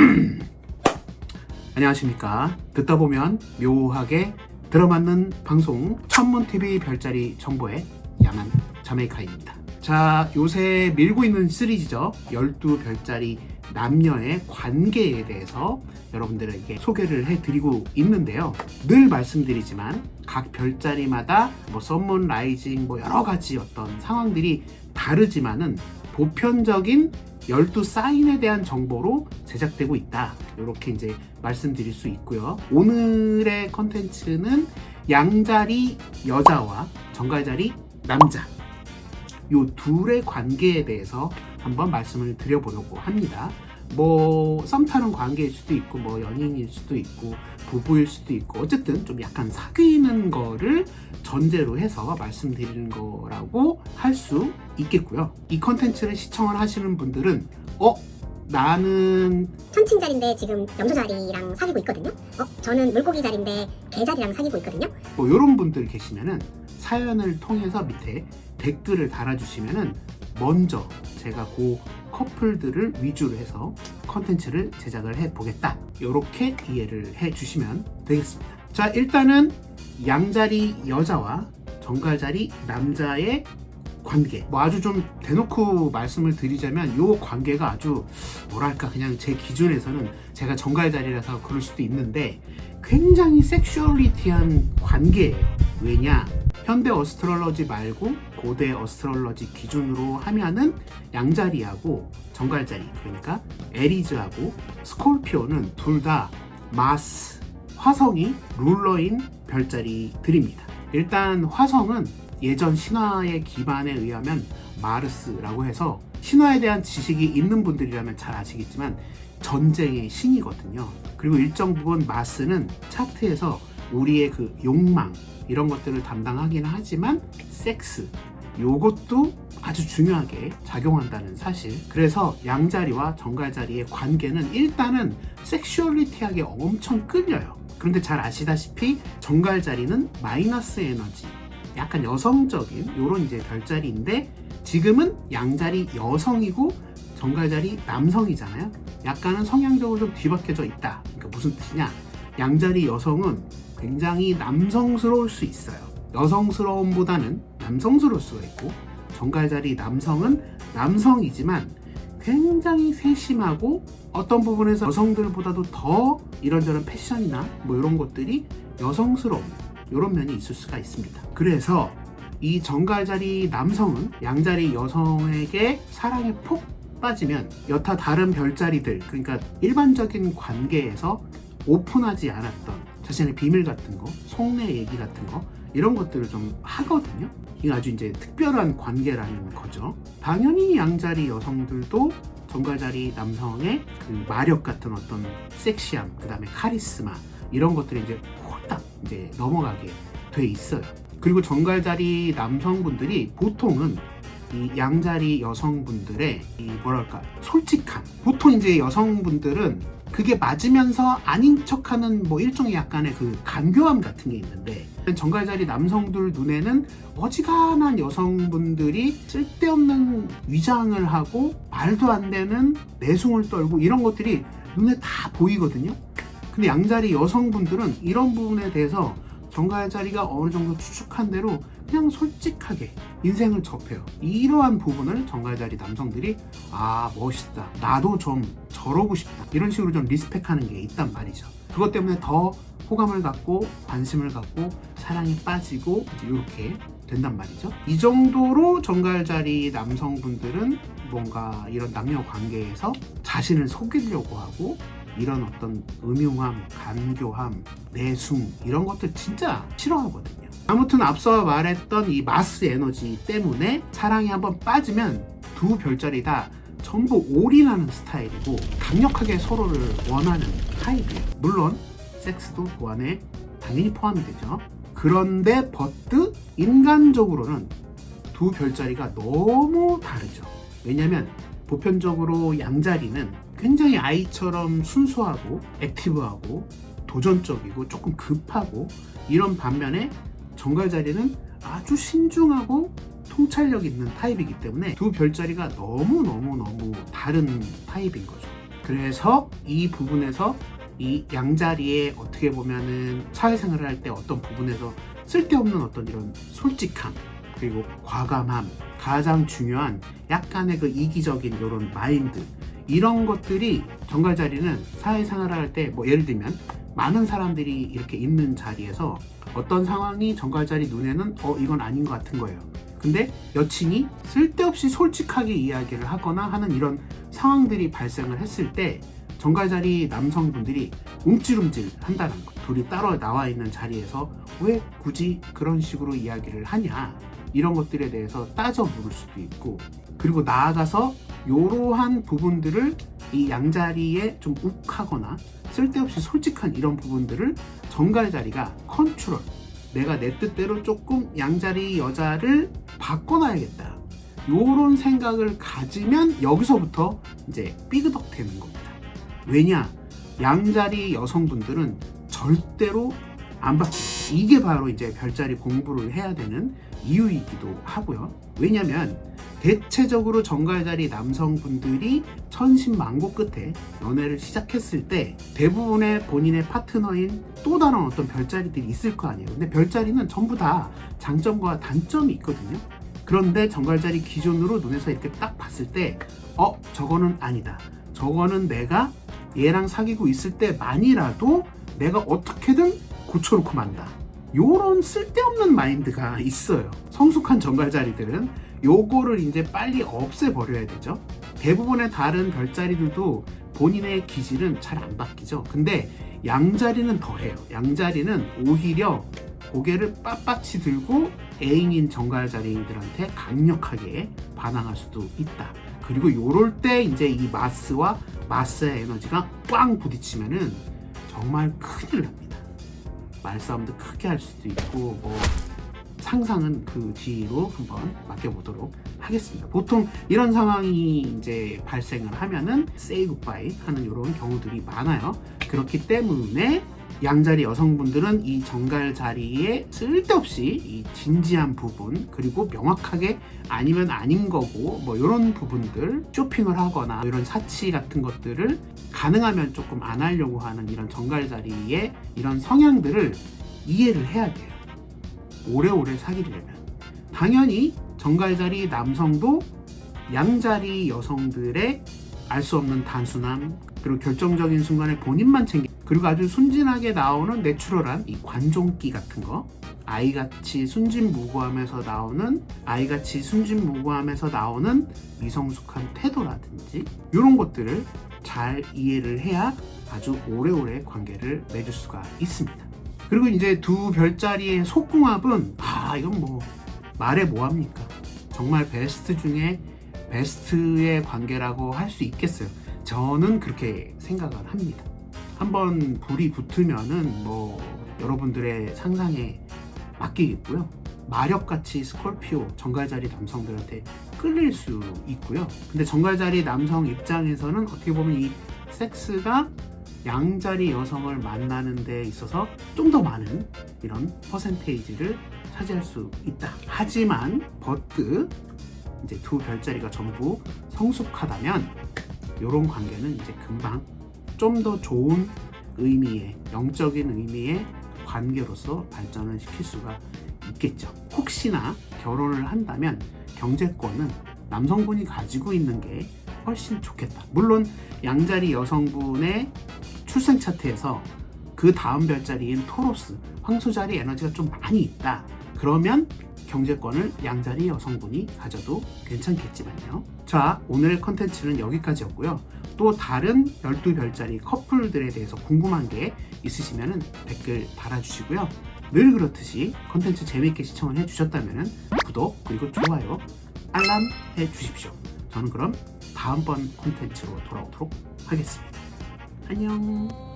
안녕하십니까. 듣다 보면 묘하게 들어맞는 방송 천문TV 별자리 정보의 야만 자메이카입니다. 자, 요새 밀고 있는 시리즈죠. 12별자리 남녀의 관계에 대해서 여러분들에게 소개를 해드리고 있는데요. 늘 말씀드리지만 각 별자리마다 뭐 썬문 라이징 뭐 여러 가지 어떤 상황들이 다르지만은 보편적인 12사인에 대한 정보로 제작되고 있다. 이렇게 이제 말씀드릴 수 있고요. 오늘의 컨텐츠는 양자리 여자와 정갈자리 남자 요 둘의 관계에 대해서 한번 말씀을 드려보려고 합니다. 뭐 썸 타는 관계일 수도 있고 뭐 연인일 수도 있고 부부일 수도 있고 어쨌든 좀 약간 사귀는 거를 전제로 해서 말씀드리는 거라고 할 수 있겠고요. 이 컨텐츠를 시청을 하시는 분들은 어 나는 천칭자리인데 지금 염소자리랑 사귀고 있거든요. 어, 저는 물고기 자리인데 개자리랑 사귀고 있거든요. 뭐 이런 분들 계시면은 사연을 통해서 밑에 댓글을 달아주시면은 먼저 제가 그 커플들을 위주로 해서 컨텐츠를 제작을 해 보겠다. 이렇게 이해를 해 주시면 되겠습니다. 자, 일단은 양자리 여자와 정갈자리 남자의 관계. 뭐 아주 좀 대놓고 말씀을 드리자면 요 관계가 아주 뭐랄까 그냥 제 기준에서는 제가 정갈자리라서 그럴 수도 있는데 굉장히 섹슈얼리티한 관계예요. 왜냐? 현대 어스트롤러지 말고 고대 어스트롤러지 기준으로 하면은 양자리하고 정갈자리 그러니까 에리즈하고 스콜피오는 둘 다 마스 화성이 룰러인 별자리들입니다. 일단 화성은 예전 신화의 기반에 의하면 마르스라고 해서 신화에 대한 지식이 있는 분들이라면 잘 아시겠지만 전쟁의 신이거든요. 그리고 일정 부분 마스는 차트에서 우리의 그 욕망 이런 것들을 담당하긴 하지만 섹스 요것도 아주 중요하게 작용한다는 사실. 그래서 양자리와 정갈자리의 관계는 일단은 섹슈얼리티하게 엄청 끌려요. 그런데 잘 아시다시피 정갈자리는 마이너스 에너지, 약간 여성적인 요런 이제 별자리인데 지금은 양자리 여성이고 정갈자리 남성이잖아요. 약간은 성향적으로 좀 뒤바뀌어져 있다. 그러니까 무슨 뜻이냐? 양자리 여성은 굉장히 남성스러울 수 있어요. 여성스러움보다는 남성스러울 수가 있고 정갈자리 남성은 남성이지만 굉장히 세심하고 어떤 부분에서 여성들보다도 더 이런저런 패션이나 뭐 이런 것들이 여성스러운 이런 면이 있을 수가 있습니다. 그래서 이 정갈자리 남성은 양자리 여성에게 사랑에 폭 빠지면 여타 다른 별자리들 그러니까 일반적인 관계에서 오픈하지 않았던 자신의 비밀 같은 거, 속내 얘기 같은 거 이런 것들을 좀 하거든요. 이게 아주 이제 특별한 관계라는 거죠. 당연히 양자리 여성들도 정갈자리 남성의 그 마력 같은 어떤 섹시함, 그 다음에 카리스마 이런 것들이 이제 홀딱 이제 넘어가게 돼 있어요. 그리고 정갈자리 남성분들이 보통은 이 양자리 여성분들의 이 뭐랄까 솔직함. 보통 이제 여성분들은 그게 맞으면서 아닌 척하는 뭐 일종의 약간의 그 간교함 같은 게 있는데 정갈자리 남성들 눈에는 어지간한 여성분들이 쓸데없는 위장을 하고 말도 안 되는 내숭을 떨고 이런 것들이 눈에 다 보이거든요. 근데 양자리 여성분들은 이런 부분에 대해서 정갈자리가 어느 정도 추측한 대로 그냥 솔직하게 인생을 접해요. 이러한 부분을 정갈자리 남성들이 아 멋있다. 나도 좀 저러고 싶다. 이런 식으로 좀 리스펙하는 게 있단 말이죠. 그것 때문에 더 호감을 갖고 관심을 갖고 사랑에 빠지고 이렇게 된단 말이죠. 이 정도로 정갈 자리 남성분들은 뭔가 이런 남녀 관계에서 자신을 속이려고 하고 이런 어떤 음흉함, 간교함, 내숭 이런 것들 진짜 싫어하거든요. 아무튼 앞서 말했던 이 마스 에너지 때문에 사랑에 한번 빠지면 두 별자리 다 전부 올인하는 스타일이고 강력하게 서로를 원하는 타입이에요. 물론 섹스도 그 안에 당연히 포함이 되죠. 그런데 버트 인간적으로는 두 별자리가 너무 다르죠. 왜냐면 보편적으로 양자리는 굉장히 아이처럼 순수하고 액티브하고 도전적이고 조금 급하고 이런 반면에 정갈자리는 아주 신중하고 통찰력 있는 타입이기 때문에 두 별자리가 너무너무너무 다른 타입인 거죠. 그래서 이 부분에서 이 양자리에 어떻게 보면은 사회생활을 할 때 어떤 부분에서 쓸데없는 어떤 이런 솔직함 그리고 과감함 가장 중요한 약간의 그 이기적인 이런 마인드 이런 것들이 정갈 자리는 사회생활을 할 때 뭐 예를 들면 많은 사람들이 이렇게 있는 자리에서 어떤 상황이 정갈 자리 눈에는 어 이건 아닌 것 같은 거예요. 근데 여친이 쓸데없이 솔직하게 이야기를 하거나 하는 이런 상황들이 발생을 했을 때 정갈자리 남성분들이 움찔움찔 한다는 것. 둘이 따로 나와 있는 자리에서 왜 굳이 그런 식으로 이야기를 하냐. 이런 것들에 대해서 따져 물을 수도 있고. 그리고 나아가서 이러한 부분들을 이 양자리에 좀 욱하거나 쓸데없이 솔직한 이런 부분들을 정갈자리가 컨트롤. 내가 내 뜻대로 조금 양자리 여자를 바꿔놔야겠다. 요런 생각을 가지면 여기서부터 이제 삐그덕 되는 겁니다. 왜냐? 양자리 여성분들은 절대로 안 바뀌어요. 이게 바로 이제 별자리 공부를 해야 되는 이유이기도 하고요. 왜냐면 대체적으로 정갈자리 남성분들이 천신만고 끝에 연애를 시작했을 때 대부분의 본인의 파트너인 또 다른 어떤 별자리들이 있을 거 아니에요. 근데 별자리는 전부 다 장점과 단점이 있거든요. 그런데 정갈자리 기준으로 눈에서 이렇게 딱 봤을 때, 어, 저거는 아니다. 저거는 내가 얘랑 사귀고 있을 때만이라도 내가 어떻게든 고쳐놓고 만다. 요런 쓸데없는 마인드가 있어요. 성숙한 정갈자리들은 요거를 이제 빨리 없애버려야 되죠. 대부분의 다른 별자리들도 본인의 기질은 잘 안 바뀌죠. 근데 양자리는 더해요. 양자리는 오히려 고개를 빳빳이 들고 애인인 정갈자리들한테 강력하게 반항할 수도 있다. 그리고 요럴 때 이제 이 마스와 마스의 에너지가 꽝 부딪히면은 정말 큰일 납니다. 말싸움도 크게 할 수도 있고 뭐 상상은 그 뒤로 한번 맡겨보도록 하겠습니다. 보통 이런 상황이 이제 발생을 하면은 say goodbye 하는 이런 경우들이 많아요. 그렇기 때문에 양자리 여성분들은 이 정갈 자리에 쓸데없이 이 진지한 부분 그리고 명확하게 아니면 아닌 거고 뭐 이런 부분들 쇼핑을 하거나 이런 사치 같은 것들을 가능하면 조금 안 하려고 하는 이런 정갈 자리의 이런 성향들을 이해를 해야 돼요. 오래오래 사귀려면 당연히 정갈자리 남성도 양자리 여성들의 알 수 없는 단순함 그리고 결정적인 순간에 본인만 챙기 그리고 아주 순진하게 나오는 내추럴한 이 관종기 같은 거 아이같이 순진무구하면서 나오는 아이같이 순진무구하면서 나오는 미성숙한 태도라든지 이런 것들을 잘 이해를 해야 아주 오래오래 관계를 맺을 수가 있습니다. 그리고 이제 두 별자리의 속궁합은 아 이건 뭐 말해 뭐합니까? 정말 베스트 중에 베스트의 관계라고 할 수 있겠어요? 저는 그렇게 생각을 합니다. 한번 불이 붙으면은 뭐 여러분들의 상상에 맡기겠고요. 마력같이 스콜피오 정갈자리 남성들한테 끌릴 수 있고요. 근데 정갈자리 남성 입장에서는 어떻게 보면 이 섹스가 양자리 여성을 만나는 데 있어서 좀 더 많은 이런 퍼센테이지를 차지할 수 있다. 하지만 버트 이제 두 별자리가 전부 성숙하다면 이런 관계는 이제 금방 좀 더 좋은 의미의 영적인 의미의 관계로서 발전을 시킬 수가 있겠죠. 혹시나 결혼을 한다면 경제권은 남성분이 가지고 있는 게 훨씬 좋겠다. 물론 양자리 여성분의 출생 차트에서 그 다음 별자리인 토로스, 황소자리 에너지가 좀 많이 있다. 그러면 경제권을 양자리 여성분이 가져도 괜찮겠지만요. 자, 오늘 컨텐츠는 여기까지였고요. 또 다른 12별자리 커플들에 대해서 궁금한 게 있으시면 댓글 달아주시고요. 늘 그렇듯이 컨텐츠 재밌게 시청을 해주셨다면 구독 그리고 좋아요, 알람 해주십시오. 저는 그럼 다음번 콘텐츠로 돌아오도록 하겠습니다. 안녕.